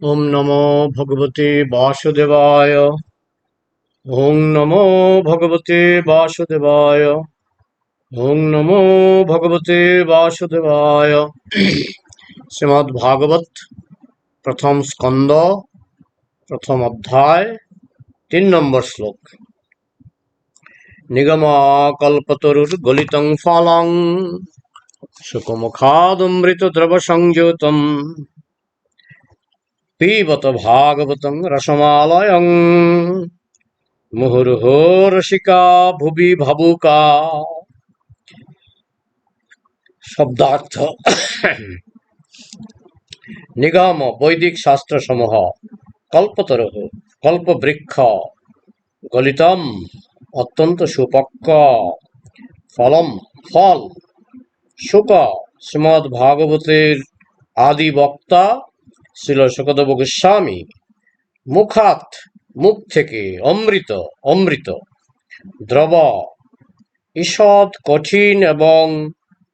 ওম নমো ভগবতে বাসুদেবায়। ওম নমো ভগবতে বাসুদেবায়। ওম নমো ভগবতে বাসুদেবায়। শ্রীমদ্ ভাগবত প্রথম স্কন্দ, প্রথম অধ্যায়, তিন নম্বর শ্লোক। নিগমাকল্পতরুর গলিতং ফলং সুখমুখাদমৃত দ্রব সংযুতম পিবত ভাগবতং রসমালয়ং মুহুর্হো রসিকা ভুবি ভাবুকা শব্দার্থ নিগম বৈদিক শাস্ত্র সমূহ কল্পতরহ কল্পবৃক্ষ গলিতম অত্যন্ত সুপক্ক ফলম ফল শুক শ্রীমদ ভাগবতের আদি বক্তা ছিল সুখদেব গোস্বামী মুখাত মুখ থেকে অমৃত অমৃত। দ্রব। ঈষৎ, কঠিন এবং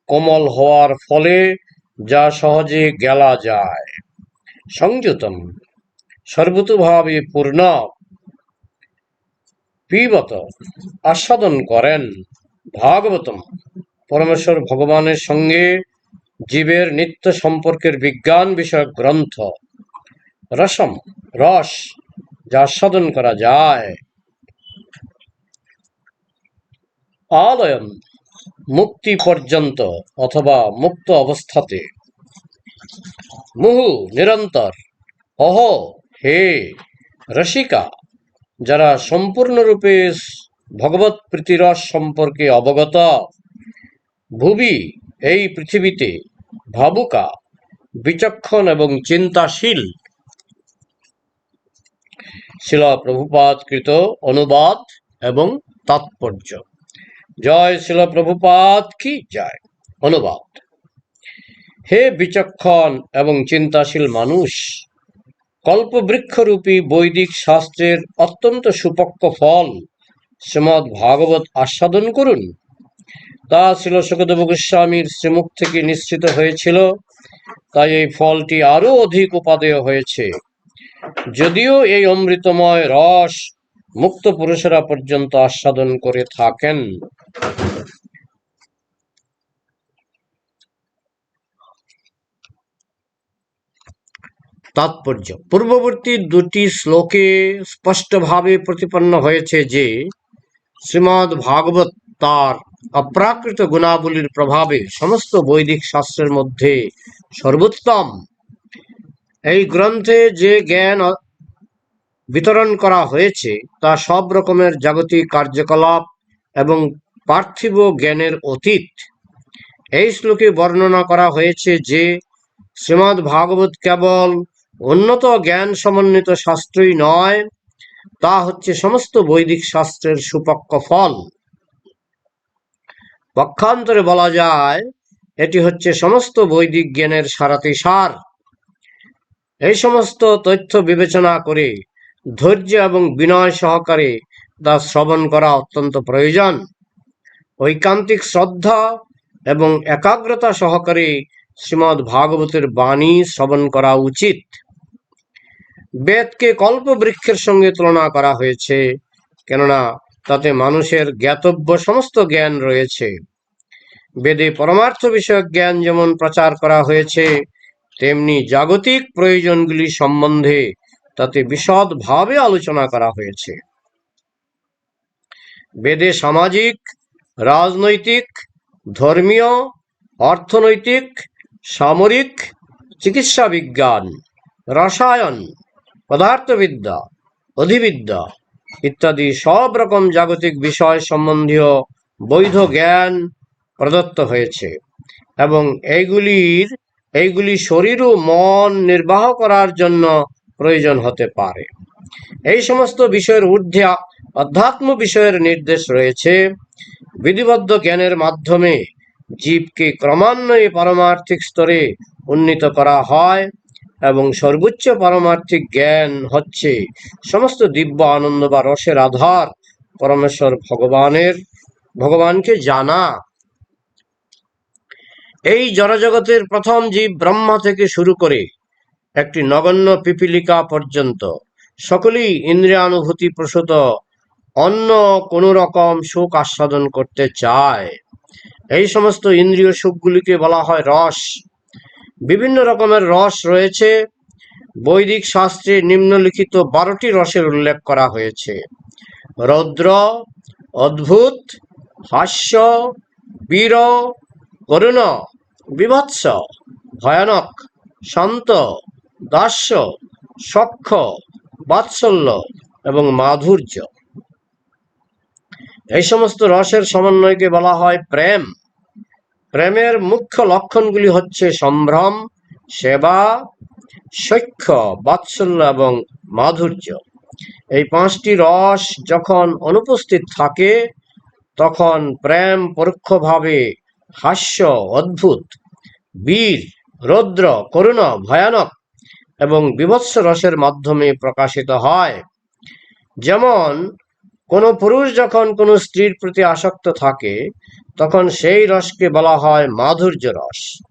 কোমল হওয়ার ফলে যা সহজে গেলা যায়। সংযুতম। সর্বতভাবে পূর্ণ। পিবত। আস্বাদন করেন। ভাগবতম। পরমেশ্বর ভগবানের সঙ্গে জীবের নিত্য সম্পর্কের বিজ্ঞান বিষয়ক গ্রন্থ। রসম, রস, যা আস্বাদন করা যায়। আলয়ন মুক্তি পর্যন্ত অথবা মুক্ত অবস্থাতে। মুহু, নিরন্তর। অহ, হে, রসিকা, যারা সম্পূর্ণরূপে ভগবত প্রীতিরস সম্পর্কে অবগত। ভুবি এই পৃথিবীতে ভাবুকা, বিচক্ষণ এবং চিন্তাশীল শিলা প্রভুপাতকৃত অনুবাদ এবং তাৎপর্য। জয় শিল প্রভুপাত কি জয়? অনুবাদ। হে বিচক্ষণ এবং চিন্তাশীল মানুষ, কল্পবৃক্ষরূপী বৈদিক শাস্ত্রের অত্যন্ত সুপক্ষ ফল শ্রীমৎ ভাগবত আস্বাদন করুন। তা ছিল সুখদেব গোস্বামীর শ্রীমুখ থেকে নিশ্চিত হয়েছিল। তাই এই ফলটি আরও অধিক উপাদেয় হয়েছে। যদিও এই অমৃতময় রস মুক্ত পুরুষেরা পর্যন্ত আস্বাদন করে থাকেন। তাৎপর্য। পূর্ববর্তী দুটি শ্লোকে স্পষ্টভাবে প্রতিপন্ন হয়েছে যে শ্রীমৎ ভাগবত তার অপ্রাকৃত গুণাবলীর প্রভাবে সমস্ত বৈদিক শাস্ত্রের মধ্যে সর্বোত্তম। এই গ্রন্থে যে জ্ঞান বিতরণ করা হয়েছে, তা সব রকমের জাগতিক কার্যকলাপ এবং পার্থিব জ্ঞানের অতীত। এই শ্লোকে বর্ণনা করা হয়েছে যে, শ্রীমদ্ ভাগবত কেবল উন্নত জ্ঞান সমন্বিত শাস্ত্রই নয়, তা হচ্ছে সমস্ত বৈদিক শাস্ত্রের সুপক্ষ ফল। পক্ষান্তরে বলা যায়, এটি হচ্ছে সমস্ত বৈদিক জ্ঞানের সারাতি সার। এই সমস্ত তথ্য বিবেচনা করে, ধৈর্য এবং বিনয় সহকারে তা শ্রবণ করা অত্যন্ত প্রয়োজন। ঐকান্তিক শ্রদ্ধা এবং একাগ্রতা সহকারে শ্রীমদ্ ভাগবতের বাণী শ্রবণ করা উচিত। বেদকে কল্প বৃক্ষের সঙ্গে তুলনা করা হয়েছে, কেননা তাতে মানুষের জ্ঞাতব্য সমস্ত জ্ঞান রয়েছে। বেদে পরমার্থ বিষয়ক জ্ঞান যেমন প্রচার করা হয়েছে, তেমনি জাগতিক প্রয়োজনগুলি সম্বন্ধে তাতে বিশদভাবে আলোচনা করা হয়েছে। বেদে সামাজিক, রাজনৈতিক, ধর্মীয়, অর্থনৈতিক, সামরিক, চিকিৎসা বিজ্ঞান, রসায়ন, পদার্থবিদ্যা, অধিবিদ্যা ইত্যাদি সব রকম জাগতিক বিষয় সম্বন্ধীয় বৈধ জ্ঞান প্রদত্ত হয়েছে এবং এইগুলির, এইগুলি শরীর ও মন নির্বাহ করার জন্য প্রয়োজন হতে পারে। এই সমস্ত বিষয়ের ঊর্ধ্বে অধ্যাত্ম বিষয়ের নির্দেশ রয়েছে। বিধিবদ্ধ জ্ঞানের মাধ্যমে জীবকে ক্রমান্বয়ে পারমার্থিক স্তরে উন্নীত করা হয়। এবং সর্বোচ্চ পারমার্থিক জ্ঞান হচ্ছে সমস্ত দিব্য আনন্দ বা রসের আধার পরমেশ্বর ভগবানের, ভগবানকে জানা। এই জড়জগতের প্রথম জীব ব্রহ্মা থেকে শুরু করে একটি নগণ্য পিপিলিকা পর্যন্ত সকলেই ইন্দ্রিয়ানুভূতি প্রসূত অন্য কোনো রকম সুখ আস্বাদন করতে চায়। এই সমস্ত ইন্দ্রিয় সুখগুলিকে বলা হয় রস। বিভিন্ন রকমের রস রয়েছে। বৈদিক শাস্ত্রে নিম্নলিখিত বারোটি রসের উল্লেখ করা হয়েছে। রৌদ্র, অদ্ভুত, হাস্য, বীর, করুণ, বিভৎস, ভয়ানক, শান্ত, দাস্য, সক্ষ, বাৎসল্য এবং মাধুর্য। এই সমস্ত রসের সমন্বয়কে বলা হয় প্রেম। প্রেমের মুখ্য লক্ষণগুলি হচ্ছে সম্ভ্রম, সেবা সৈক্ষ বাৎসল্য এবং মাধুর্য। এই পাঁচটি রস যখন অনুপস্থিত থাকে, তখন প্রেম পরোক্ষভাবে হাস্য, অদ্ভুত, বীর, রৌদ্র, করুণ, ভয়ানক এবং বিভৎস রসের মাধ্যমে প্রকাশিত হয়। যেমন কোনো পুরুষ যখন কোনো স্ত্রীর প্রতি আসক্ত থাকে, তখন সেই রসকে বলা হয় মাধুর্য রস।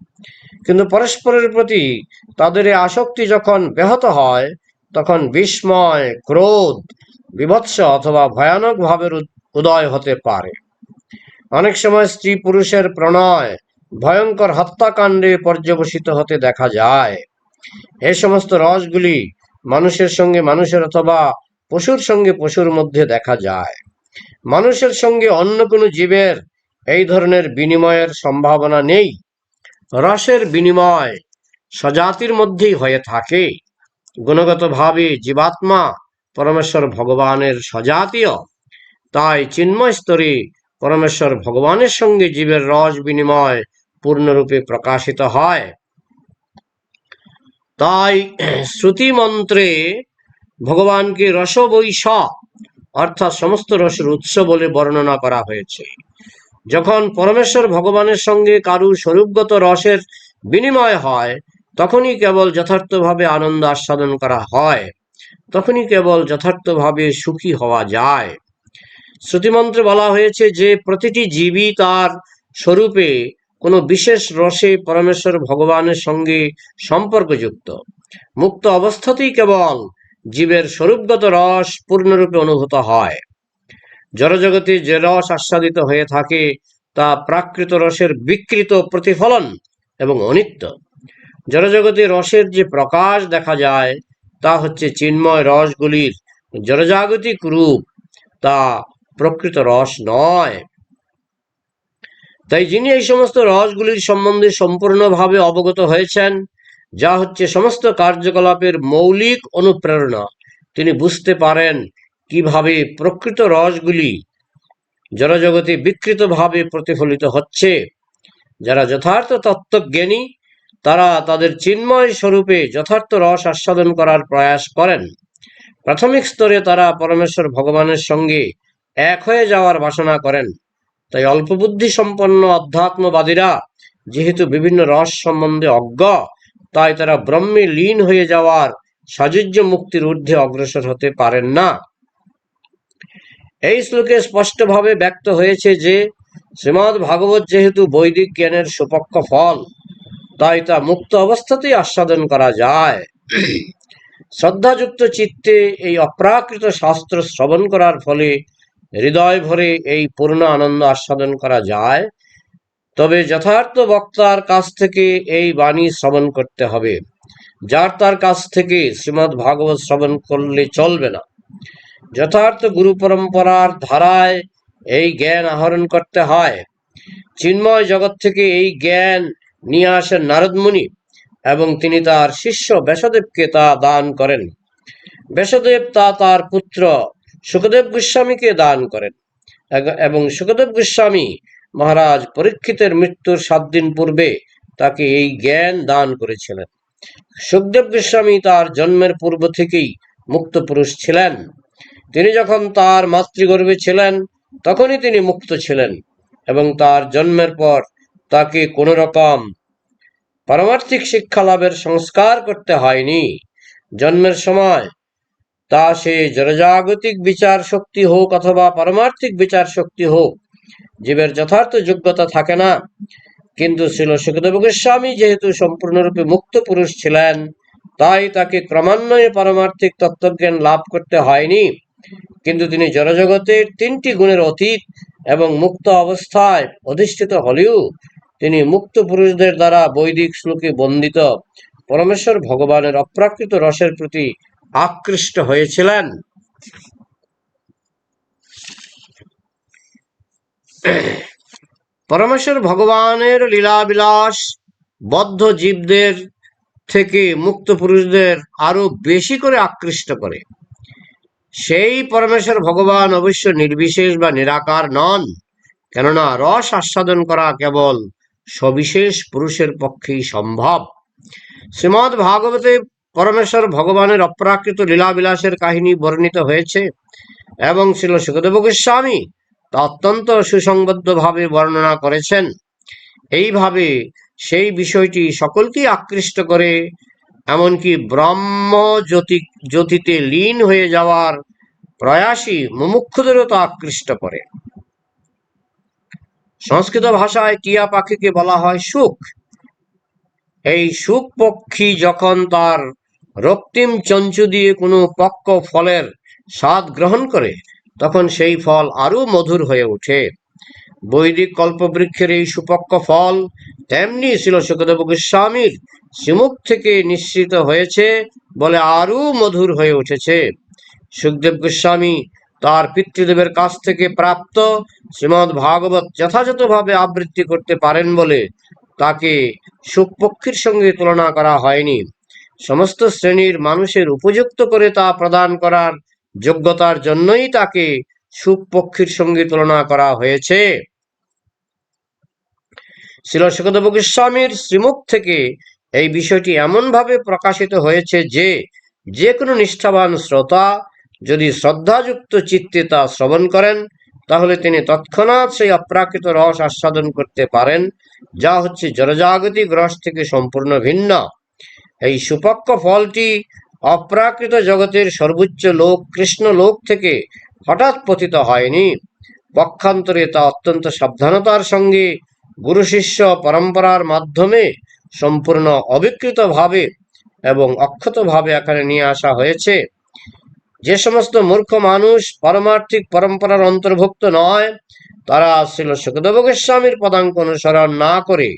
কিন্তু পরস্পরের প্রতি তাদের আসক্তি যখন ব্যাহত হয়, তখন বিস্ময়, ক্রোধ, বিভৎস অথবা ভয়ানক ভাবের উদ- উদয় হতে পারে। অনেক সময় স্ত্রী পুরুষের প্রণয়, ভয়ঙ্কর হত্যাকাণ্ডে পর্যবসিত হতে দেখা যায়। এই সমস্ত রসগুলি মানুষের সঙ্গে মানুষের অথবা পশুর সঙ্গে পশুর মধ্যে দেখা যায়। মানুষের সঙ্গে অন্য কোনো জীবের এই ধরনের বিনিময়ের সম্ভাবনা নেই। রসের বিনিময় স্বজাতির মধ্যেই হয়ে থাকে। গুণগতভাবে জীবাত্মা পরমেশ্বর ভগবানের স্বজাতীয়, তাই চিন্ময় স্তরে পরমেশ্বর ভগবানের সঙ্গে জীবের রস বিনিময় পূর্ণরূপে প্রকাশিত হয়। তাই শ্রুতি ভগবানকে রসবৈশ অর্থাৎ সমস্ত রসের উৎস বলে বর্ণনা করা হয়েছে। যখন পরমেশ্বর ভগবানের সঙ্গে কারু স্বরূপগত রসের বিনিময় হয়, তখনই কেবল যথার্থভাবে আনন্দ আস্বাদন করা হয়, তখনই কেবল যথার্থভাবে সুখী হওয়া যায়। শ্রুতিমন্ত্রে বলা হয়েছে যে, প্রতিটি জীবই তার স্বরূপে কোনো বিশেষ রসে পরমেশ্বর ভগবানের সঙ্গে সম্পর্কযুক্ত। মুক্ত অবস্থাতেই কেবল জীবের স্বরূপগত রস পূর্ণরূপে অনুভূত হয়। জড়জগতে যে রস আস্বাদিত হয়ে থাকে, তা প্রাকৃত রসের বিকৃত প্রতিফলন এবং অনিত্য। জড়জগতে রসের যে প্রকাশ দেখা যায়, তা হচ্ছে চিন্ময় রসগুলির জড়জাগতিক রূপ, তা প্রকৃত রস নয়। তাই যিনি এই সমস্ত রসগুলির সম্বন্ধে সম্পূর্ণভাবে অবগত হয়েছেন যা হচ্ছে সমস্ত কার্যকলাপের মৌলিক অনুপ্রেরণা। তিনি বুঝতে পারেন কীভাবে প্রকৃত রসগুলি জড়জগতে বিকৃতভাবে প্রতিফলিত হচ্ছে। যারা যথার্থ তত্ত্বজ্ঞানী, তারা তাদের চিন্ময় স্বরূপে যথার্থ রস আস্বাদন করার প্রয়াস করেন। প্রাথমিক স্তরে তারা পরমেশ্বর ভগবানের সঙ্গে এক হয়ে যাওয়ার বাসনা করেন। তাই অল্প বুদ্ধি সম্পন্ন অধ্যাত্মবাদীরা যেহেতু বিভিন্ন রস সম্বন্ধে অজ্ঞ তাই তারা ব্রহ্মে লীন হয়ে যাওয়ার সাযুজ্য মুক্তির ঊর্ধ্বে অগ্রসর হতে পারেন না। এই শ্লোকে স্পষ্টভাবে ব্যক্ত হয়েছে যে শ্রীমৎ ভাগবত যেহেতু বৈদিক জ্ঞানের সুপক্ষ ফল, তাই তা মুক্ত অবস্থাতেই আস্বাদন করা যায়। শ্রদ্ধাযুক্ত চিত্তে এই অপ্রাকৃত শাস্ত্র শ্রবণ করার ফলে হৃদয় ভরে এই পূর্ণ আনন্দ আস্বাদন করা যায়। তবে যথার্থ বক্তার কাছ থেকে এই বাণী শ্রবণ করতে হবে। যার তার কাছ থেকে শ্রীমৎ ভাগবত শ্রবণ করলে চলবে না। যথার্থ গুরু পরম্পরার ধারায় এই জ্ঞান আহরণ করতে হয়। চিন্ময় জগৎ থেকে এই জ্ঞান নিয়ে আসেন নারদ মুনি এবং তিনি তার শিষ্য ব্যাসদেবকে তা দান করেন। ব্যাসদেব তা তার পুত্র সুখদেব গোস্বামীকে দান করেন। এবং সুখদেব গোস্বামী মহারাজ পরীক্ষিতের মৃত্যুর সাত দিন পূর্বে তাকে এই জ্ঞান দান করেছিলেন। সুখদেব গোস্বামী তার জন্মের পূর্ব থেকেই মুক্ত পুরুষ ছিলেন। তিনি যখন তার মাতৃগর্ভে ছিলেন, তখনই তিনি মুক্ত ছিলেন এবং তার জন্মের পর তাকে কোনো রকম পারমার্থিক শিক্ষা লাভের সংস্কার করতে হয়নি। জন্মের সময় তা সে জনজাগতিক বিচার শক্তি হোক অথবা পারমার্থিক বিচার শক্তি হোক জীবের যথার্থ যোগ্যতা থাকে না। কিন্তু ছিল সুখদেব গোস্বামী যেহেতু সম্পূর্ণরূপে মুক্ত পুরুষ ছিলেন, তাই তাকে ক্রমান্বয়ে পারমার্থিক তত্ত্বজ্ঞান লাভ করতে হয়নি। কিন্তু তিনি জড়জগতের তিনটি গুণের অতীত এবং মুক্ত অবস্থায় অধিষ্ঠিত হলেও তিনি মুক্ত পুরুষদের দ্বারা বৈদিক শ্লোকে বন্দিত পরমেশ্বর ভগবানের অপ্রাকৃত রসের প্রতি আকৃষ্ট হয়েছিলেন। পরমেশ্বর ভগবানের লীলাবিলাস বদ্ধ জীবদের থেকে মুক্ত পুরুষদের আরও বেশি করে আকৃষ্ট করে। সেই পরমেশ্বর ভগবান অবশ্য নির্বিশেষ বা নিরাকার নন, কেননা রস আস্বাদন করা কেবল সবিশেষ পুরুষের পক্ষেই সম্ভব। শ্রীমদ ভাগবতে পরমেশ্বর ভগবানের অপ্রাকৃত লীলাবিলাসের কাহিনী বর্ণিত হয়েছে এবং ছিল সুখদেব গোস্বামী তা অত্যন্ত সুসংবদ্ধভাবে বর্ণনা করেছেন। এইভাবে সেই বিষয়টি সকলকেই আকৃষ্ট করে, এমনকি ব্রহ্ম জ্যোতি, জ্যোতিতে লীন হয়ে যাওয়ার প্রয়াসী মুমুক্ষুদেরও তা আকৃষ্ট করে। সংস্কৃত ভাষায় টিয়া পাখিকে বলা হয় সুখ। এই সুখ পক্ষী যখন তার রক্তিম চঞ্চু দিয়ে কোনো পক্ক ফলের স্বাদ গ্রহণ করে তখন সেই ফল আরও মধুর হয়ে ওঠে। বৈদিক কল্পবৃক্ষের এই সুপক্ষ ফল তেমনি ছিল সুখদেব গোস্বামীর শ্রীমুখ থেকে নিশ্চিত হয়েছে বলে আরও মধুর হয়ে উঠেছে। সুখদেব গোস্বামী তার পিতৃদেবের কাছ থেকে প্রাপ্ত শ্রীমদ ভাগবত যথাযথভাবে আবৃত্তি করতে পারেন বলে তাকে সুখপক্ষীর সঙ্গে তুলনা করা হয়নি। সমস্ত শ্রেণির মানুষের উপযুক্ত করে তা প্রদান করার যোগ্যতার জন্যই তাকে সুখপক্ষীর সঙ্গে তুলনা করা হয়েছে। শিল সুখদেব গোস্বামীর শ্রীমুখ থেকে এই বিষয়টি এমনভাবে প্রকাশিত হয়েছে যে যে কোনো নিষ্ঠাবান শ্রোতা যদি শ্রদ্ধাযুক্ত চিত্তে তা শ্রবণ করেন, তাহলে তিনি তৎক্ষণাৎ সেই অপ্রাকৃত রস আস্বাদন করতে পারেন, যা হচ্ছে জনজাগতিক রস থেকে সম্পূর্ণ ভিন্ন। এই সুপক্ষ ফলটি অপ্রাকৃত জগতের সর্বোচ্চ লোক কৃষ্ণ লোক থেকে হঠাৎ পতিত হয়নি। পক্ষান্তরে তা অত্যন্ত সাবধানতার সঙ্গে গুরু শিষ্য পরম্পরার মাধ্যমে সম্পূর্ণ অবিকৃতভাবে এবং অক্ষতভাবে এখানে নিয়ে আসা হয়েছে। যে সমস্ত মূর্খ মানুষ পারমার্থিক পরম্পরার অন্তর্ভুক্ত নয়, তারা ছিল সুখদেব গোস্বামীর পদাঙ্ক অনুসরণ না করে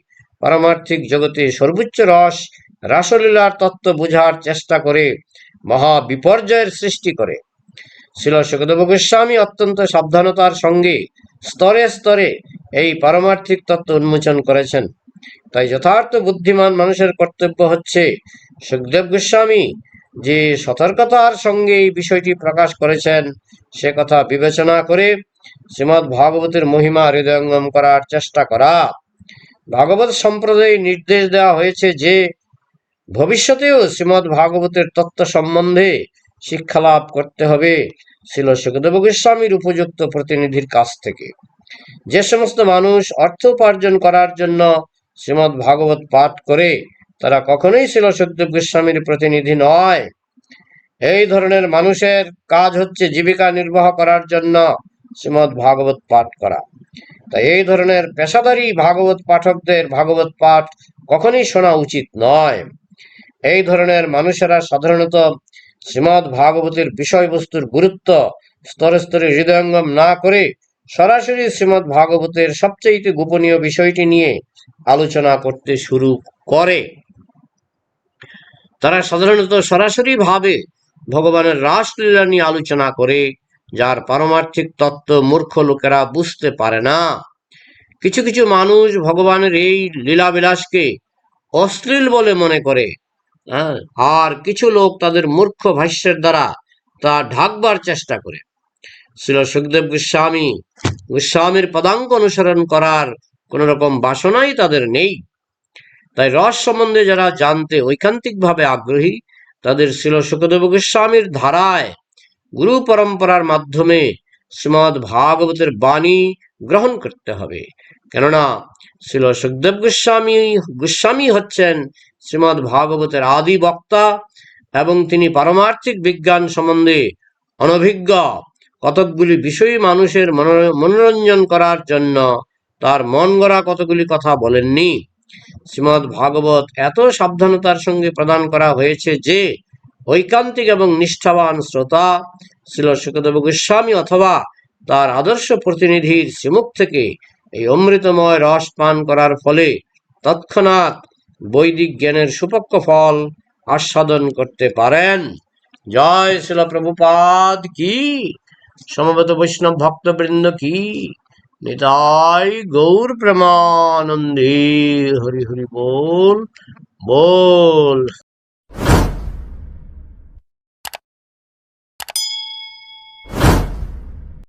পারমার্থিক জগতে সর্বোচ্চ রস রাসলীলার তত্ত্ব বুঝার চেষ্টা করে মহা বিপর্যয়ের সৃষ্টি করে। ছিল সুখদেব গোস্বামী অত্যন্ত সাবধানতার সঙ্গে স্তরে স্তরে এই পারমার্থিক তত্ত্ব উন্মোচন করেছেন। তাই যথার্থ বুদ্ধিমান মানুষের কর্তব্য হচ্ছে সুখদেব গোস্বামী যে সতর্কতার সঙ্গে এই বিষয়টি প্রকাশ করেছেন, সে কথা বিবেচনা করে শ্রীমৎ ভাগবতের মহিমা হৃদয়ঙ্গম করার চেষ্টা করা। ভাগবত সম্প্রদায় নির্দেশ দেওয়া হয়েছে যে ভবিষ্যতেও শ্রীমৎ ভাগবতের তত্ত্ব সম্বন্ধে শিক্ষা লাভ করতে হবে, ছিল সুখদেব গোস্বামীর উপযুক্ত প্রতিনিধির কাছ থেকে। যে সমস্ত মানুষ অর্থ উপার্জন করার জন্য শ্রীমৎ ভাগবত পাঠ করে, তারা কখনোই ছিল সুখদেব গোস্বামীর প্রতিনিধি নয়। এই ধরনের মানুষের কাজ হচ্ছে জীবিকা নির্বাহ করার জন্য শ্রীমৎ ভাগবত পাঠ করা। তাই এই ধরনের পেশাদারী ভাগবত পাঠকদের ভাগবত পাঠ কখনই শোনা উচিত নয়। এই ধরনের মানুষেরা সাধারণত শ্রীমৎ ভাগবতের বিষয়বস্তুর গুরুত্ব স্তরে স্তরে হৃদয়ঙ্গম না করে সরাসরি শ্রীমৎ ভাগবতের সবচেয়ে গোপনীয় বিষয়টি নিয়ে আলোচনা করতে শুরু করে। তারা সাধারণত সরাসরি ভাবে ভগবানের রাসলীলা নিয়ে আলোচনা করে, যার পারমার্থিক তত্ত্ব মূর্খ লোকেরা বুঝতে পারে না। কিছু কিছু মানুষ ভগবানের এই লীলাবিলাসকে অশ্লীল বলে মনে করে আর কিছু লোক তাদের মূর্খ ভাষ্যের দ্বারা তা ঢাকবার চেষ্টা করে। ছিল সুখদেব গোস্বামী, গোস্বামীর পদাঙ্ক অনুসরণ করার কোন রকম বাসনাই তাদের নেই। তাই রস সম্বন্ধে যারা জানতে ঐকান্তিকভাবে আগ্রহী, তাদের ছিল সুখদেব গোস্বামীর ধারায় গুরু পরম্পরার মাধ্যমে শ্রীমদ ভাগবতের বাণী গ্রহণ করতে হবে। কেননা ছিল সুখদেব গোস্বামী গোস্বামী হচ্ছেন শ্রীমদ ভাগবতের আদি বক্তা এবং তিনি পারমার্থিক বিজ্ঞান সম্বন্ধে অনভিজ্ঞ। কতকগুলি বিষয়ী মানুষের মনোরঞ্জন করার জন্য তার মন গড়া কতগুলি কথা বলেননি। শ্রীমদ ভাগবত এত সাবধানতার সঙ্গে প্রদান করা হয়েছে যে ঐকান্তিক এবং নিষ্ঠাবান শ্রোতা ছিল সুখদেব গোস্বামী অথবা তার আদর্শ প্রতিনিধির শ্রীমুখ থেকে এই অমৃতময় রস পান করার ফলে তৎক্ষণাৎ বৈদিক জ্ঞানের সুপক্ষ ফল আস্বাদন করতে পারেন। জয় শিল প্রভুপাদ কি? সমবেত বৈষ্ণব ভক্তবৃন্দ কি? নিতাই গৌর প্রেমানন্দে হরি হরি বল বল।